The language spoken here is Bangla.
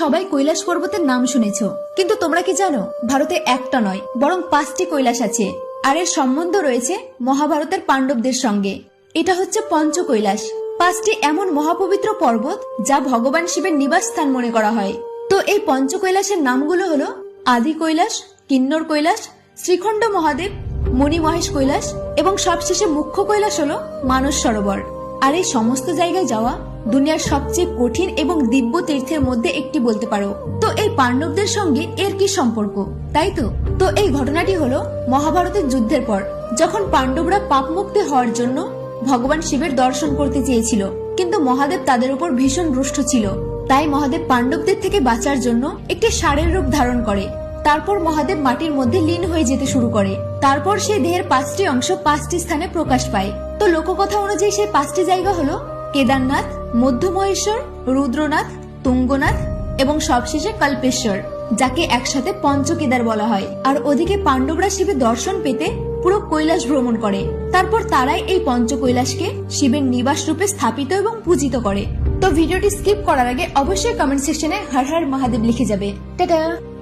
সবাই কৈলাস পর্বতের নাম শুনেছ। কিন্তু তোমরা কি জানো, ভারতে একটা নয়, বরং পাঁচটি কৈলাস আছে। আর এর সম্বন্ধ রয়েছে মহাভারতের পাণ্ডবদের সঙ্গে। এটা হচ্ছে পঞ্চ কৈলাস পাঁচটি এমন মহাপবিত্র পর্বত যা ভগবান শিবের নিবাস স্থান মনে করা হয়। তো এই পঞ্চ কৈলাসের নামগুলো হলো আদি কৈলাস কিন্নর কৈলাস, শ্রীখণ্ড মহাদেব মণি মহেশ কৈলাস এবং সবশেষে মুখ্য কৈলাস হলো মানস সরোবর। আর এই সমস্ত জায়গায় যাওয়া দুনিয়ার সবচেয়ে কঠিন এবং দিব্য তীর্থের মধ্যে একটি বলতে পারো। তো এই পাণ্ডবদের সঙ্গে এর কি সম্পর্ক, তাই তো? তো এই ঘটনাটি হলো মহাভারতের যুদ্ধের পর, যখন পাণ্ডবরা পাপ মুক্তি হওয়ার জন্য ভগবান শিবের দর্শন করতে চেয়েছিল। কিন্তু মহাদেব তাদের উপর ভীষণ রুষ্ট ছিল। তাই মহাদেব পাণ্ডবদের থেকে বাঁচার জন্য একটি ষাঁড়ের রূপ ধারণ করে। তারপর মহাদেব মাটির মধ্যে লীন হয়ে যেতে শুরু করে। তারপর সে দেহের পাঁচটি অংশ পাঁচটি স্থানে প্রকাশ পায়। তো লোককথা অনুযায়ী সেই পাঁচটি জায়গা হলো কেদারনাথ মধ্যমহেশ্বর রুদ্রনাথ, তুঙ্গনাথ এবং সবশেষে কল্পেশ্বর, যাকে একসাথে পঞ্চকেদার বলা হয়। আর ওদিকে পাণ্ডবরা শিবের দর্শন পেতে পুরো কৈলাস ভ্রমণ করে। তারপর তারাই এই পঞ্চ কৈলাসকে শিবের নিবাস রূপে স্থাপিত এবং পূজিত করে। তো ভিডিওটি স্কিপ করার আগে অবশ্যই কমেন্ট সেকশনে হর হর মহাদেব লিখে যাবে। টাটা!